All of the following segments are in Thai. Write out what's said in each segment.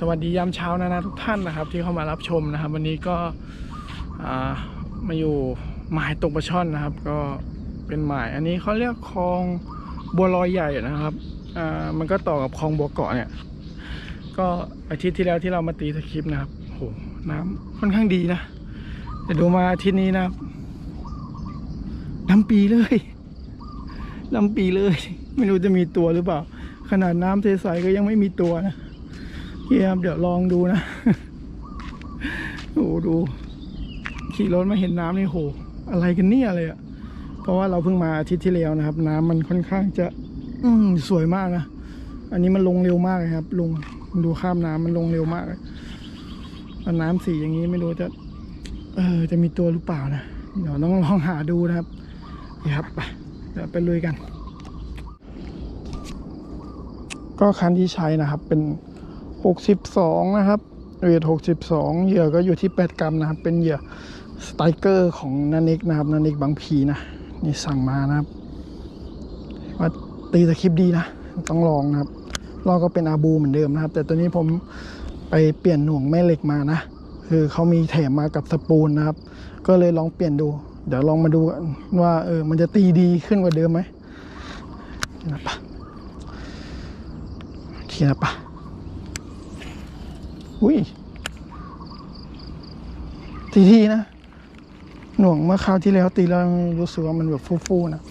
สวัสดียามเช้านะนะทุกท่านนะครับ ที่เข้ามารับชมนะครับ วันนี้ก็มาอยู่หมายตกปลาช่อนนะครับ ก็เป็นหมายอันนี้เขาเรียกคลองบัวลอยใหญ่นะครับมันก็ต่อกับคลองบัวเกาะเนี่ย ก็อาทิตย์ที่แล้วที่เรามาตีสคริปต์นะครับโหน้ำค่อนข้างดีนะแต่ดูมาอาทิตย์นี้นะครับน้ำปีเลยน้ำปีเลย ไม่รู้จะมีตัวหรือเปล่า ขนาดน้ำใสๆก็ยังไม่มีตัวนะ เฮียบเดี๋ยวลองดูนะโอ้โหดู ขี่รถมาเห็นน้ำนี่โห อะไรกันเนี่ยเลยอะเพราะว่าเราเพิ่งมาอาทิตย์ที่แล้วนะครับ น้ำมันค่อนข้างจะ อืมสวยมากนะอันนี้มันลงเร็วมากเลยครับ ลงดูข้ามน้ำมันลงเร็วมากเลยแล้วน้ำสีอย่างนี้ไม่รู้จะ เออ จะมีตัวหรือเปล่านะเดี๋ยวต้องลองหาดูนะครับนี่ครับไปเดี๋ยวไปลุยกัน ก็คันที่ใช้นะครับเป็น 62 นะครับเวท62 เหยื่อก็อยู่ที่ 8 กรัมนะครับ เป็นเหยื่อสไตรเกอร์ของนันนิกนะครับนันนิกบางพีนะ นี่สั่งมานะครับ ว่าตีสคริปดีนะ ต้องลองนะครับลองก็เป็นอาบูเหมือนเดิมนะครับ แต่ตัวนี้ผมไปเปลี่ยนหน่วงแม่เหล็กมานะ คือเขามีแถมมากับสปูลนะครับ ก็เลยลองเปลี่ยนดู เดี๋ยวลองมาดูกันว่าเออมันจะตีดีขึ้นกว่าเดิมไหมนะปะทีนะปะ อุ้ยตีทีนะ หน่วงเมื่อคราวที่แล้วตีแล้วรู้สึกว่ามันแบบฟูๆนะ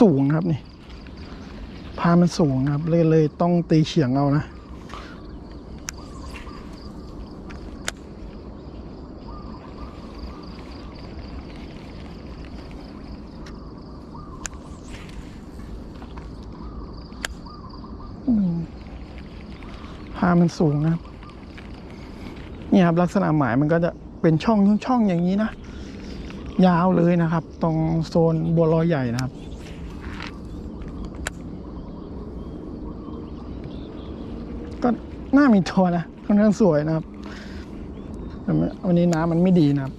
สูงครับนี่ พามันสูงครับเลยเลยต้องตีเฉียงเอานะามันสูงนะครับนี่ครับลักษณะหมายมันก็จะเป็นช่องช่องอย่างนี้นะ ยาวเลยนะครับ ตรงโซนบัวลอยใหญ่นะครับก็น่ามีตัวนะค่อนข้างสวยนะครับแต่วันนี้น้ำมันไม่ดีนะครับ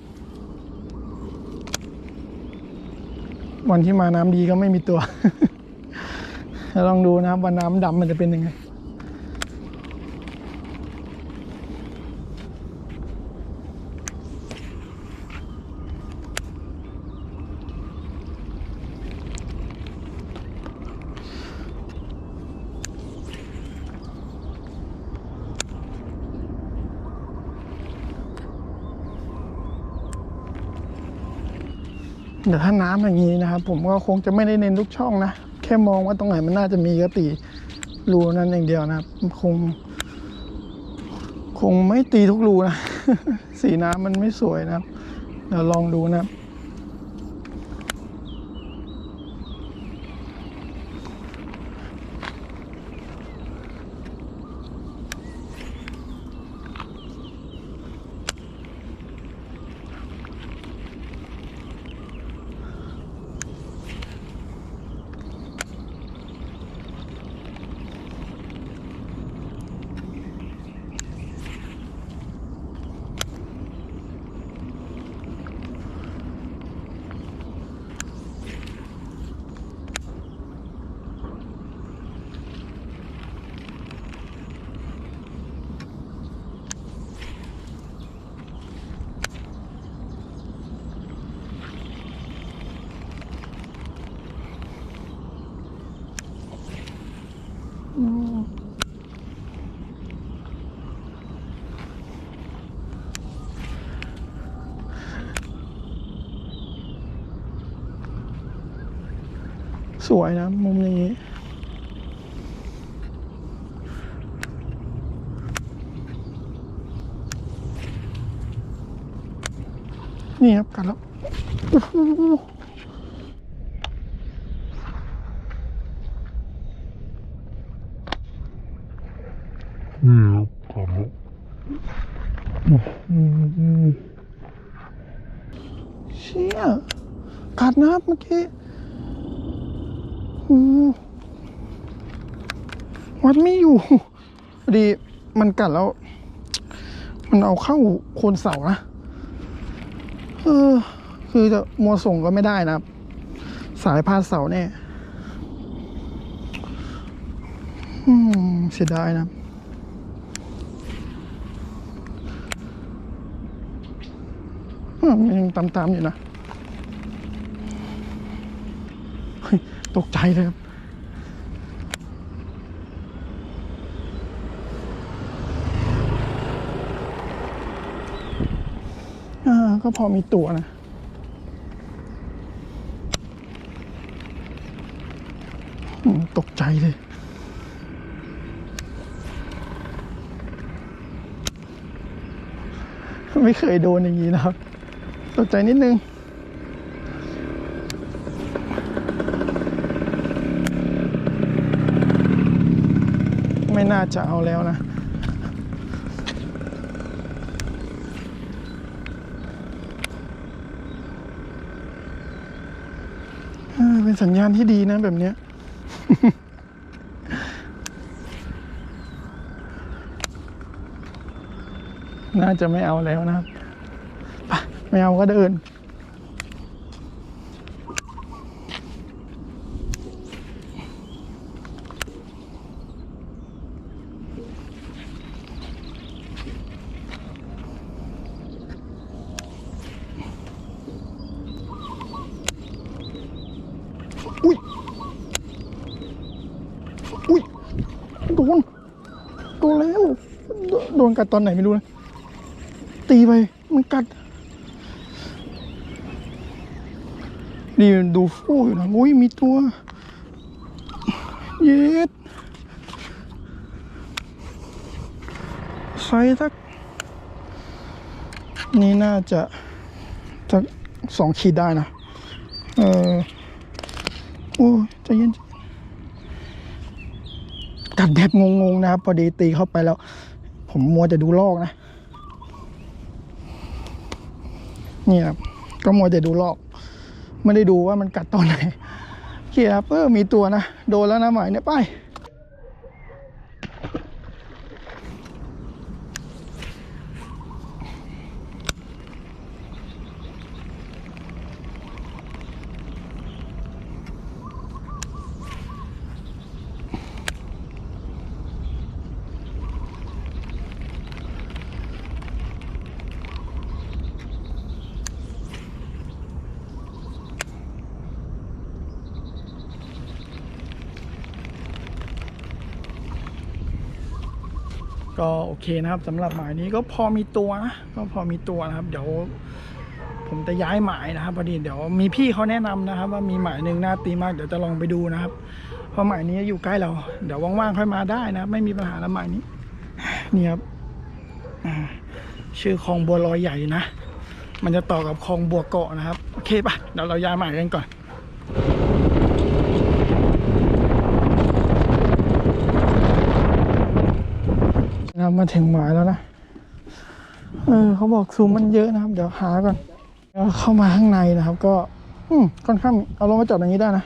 วันที่มาน้ำดีก็ไม่มีตัวลองดูนะครับว่าน้ำดำมันจะเป็นยังไง เดี๋ยวถ้าน้ำอย่างนี้นะครับ ผมก็คงจะไม่ได้เน้นทุกช่องนะ แค่มองว่าตรงไหนมันน่าจะมีก็ตีรูนั้นอย่างเดียวนะครับ คง คงไม่ตีทุกรูนะ สีน้ำมันไม่สวยนะครับ เดี๋ยวลองดูนะครับ สวยนะ มุมอย่างนี้ นี่ครับกันแล้วโอ้โหนี่ครับครับอืมเชี่ยกัดนะครับเมื่อกี้โอ้โห วัดไม่อยู่พอดีมันกัดแล้ว มันเอาเข้าโคนเสานะเออคือจะมัวส่งก็ไม่ได้นะครับสายพาดเสาแน่โอืมเสียดายนะอืมยังตามๆอยู่นะเฮ้ย ตกใจเลยครับอ่าก็พอมีตั๋วนะอืมตกใจเลยไม่เคยโดนอย่างนี้นะครับ ตกใจนิดนึง ไม่น่าจะเอาแล้วนะ เป็นสัญญาณที่ดีนะแบบเนี้ยน่าจะไม่เอาแล้วนะครับไปไม่เอาก็เดิน อุ้ย อุ้ย โดน โดนแล้ว โดโดนกัดตอนไหนไม่รู้นะ ตีไป มันกัดนี่ดูฟูอยู่นะอุ้ย มีตัว เย็ดไซส์สัก นี่น่าจะสักสองขีดได้นะ เออ โอ้จเย็นใจเย็นกัดแบบงงๆนะครับ พอดีตีเข้าไปแล้ว ผมมัวแต่ดูลอกนะ นี่ครับ ก็มัวแต่ดูลอก ไม่ได้ดูว่ามันกัดตอนไหนเขียครับเออมีตัวนะ โดนแล้วนะหมายเนี่ยไป ก็โอเคนะครับสำหรับหมายนี้ก็พอมีตัวนะก็พอมีตัวนะครับ เดี๋ยวผมจะย้ายหมายนะครับพอดีเดี๋ยวมีพี่เขาแนะนำนะครับ ว่ามีหมายหนึ่งน่าตีมากเดี๋ยวจะลองไปดูนะครับเพราะหมายนี้อยู่ใกล้เรา เดี๋ยวว่างๆค่อยมาได้นะ ไม่มีปัญหาแล้วหมายนี้นี่ครับชื่อคลองบัวลอยใหญ่นะมันจะต่อกับคลองบัวเกาะนะครับ โอเคปะเดี๋ยวเราย้ายหมายกันก่อน นะครับ มาถึงหมายแล้วนะ เออเขาบอกซูมมันเยอะนะครับ เดี๋ยวหาก่อนแล้วเข้ามาข้างในนะครับ ก็อืมค่อนข้างเอาลงมาจอดอย่างนี้ได้นะ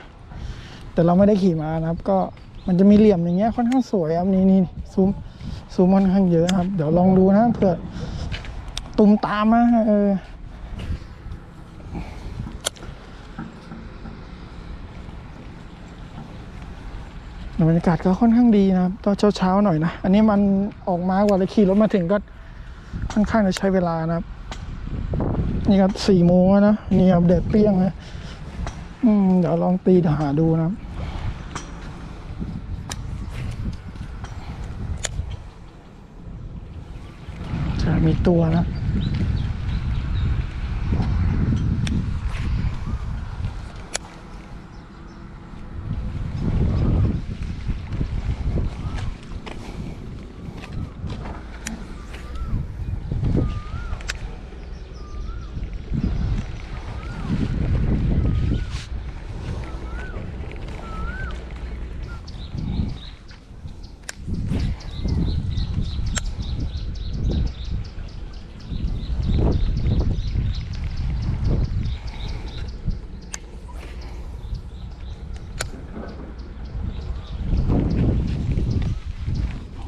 แต่เราไม่ได้ขี่มานะครับ ก็มันจะมีเหลี่ยมอย่างเงี้ยค่อนข้างสวยครับนี่นี่ซูมซูมค่อนข้างเยอะครับ เดี๋ยวลองดูนะเผื่อตุมตามนะเออ บรรยากาศก็ค่อนข้างดีนะครับตอนเช้าๆหน่อยนะ อันนี้มันออกมากว่าเลยขี่รถมาถึงก็ค่อนข้างจะใช้เวลานะครับ นี่ครับสี่โมงแล้วนะนี่ครับแดดเปรี้ยงนะอืมเดี๋ยวลองตีหาดูนะครับจะมีตัวนะ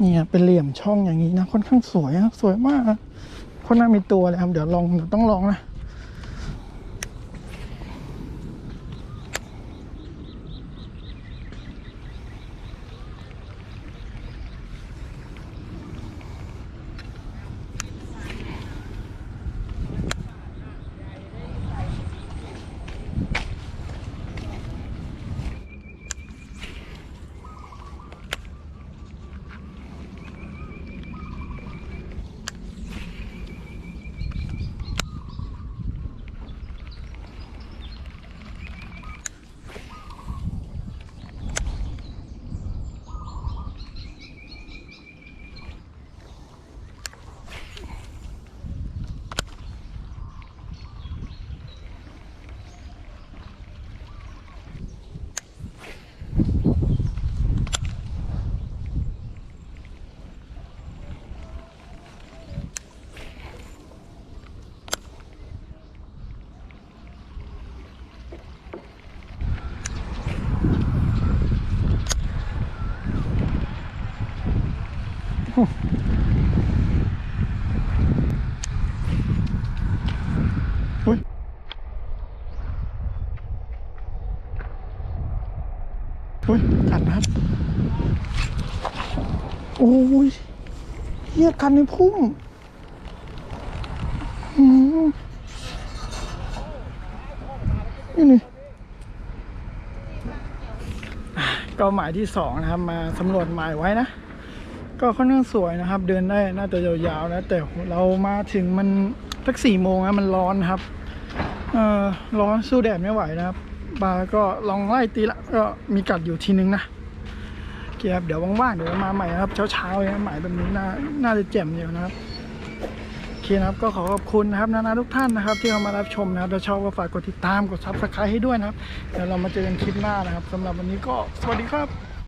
เนี่ยเป็นเหลี่ยมช่องอย่างนี้นะค่อนข้างสวยนะสวยมากนะค่อนข้างมีตัวเลยครับเดี๋ยวลองเดี๋ยวต้องลองนะ โอ้ยกัดนะครับโอ้ยเฮียกันในพุ่มอืมนี่นี่ก็หมายที่สองนะครับ มาสำรวจหมายไว้นะ ก็ค่อนข้างสวยนะครับ เดินได้น่าจะยาวๆนะ แต่เรามาถึงมันสักสี่โมงนะมันร้อนครับ เอ่อร้อนสู้แดดไม่ไหวนะครับ ปลาก็ลองไล่ตีละก็มีกัดอยู่ทีนึงนะเคครับเดี๋ยวว่างๆเดี๋ยวมาใหม่นะครับ เช้าๆเนี่ยหม่แบบนี้น่าน่าจะแจ่มอยู่นะครับโอเคนะครับก็ขอขอบคุณนะครับนานาทุกท่านนะครับ ที่เข้ามารับชมนะครับถ้าชอบก็ฝากกดติดตามกดซับสไครต์ให้ด้วยนะครับเดี๋ยวเรามาเจอกันคลิปหน้านะครับสำหรับวันนี้ก็สวัสดีครับ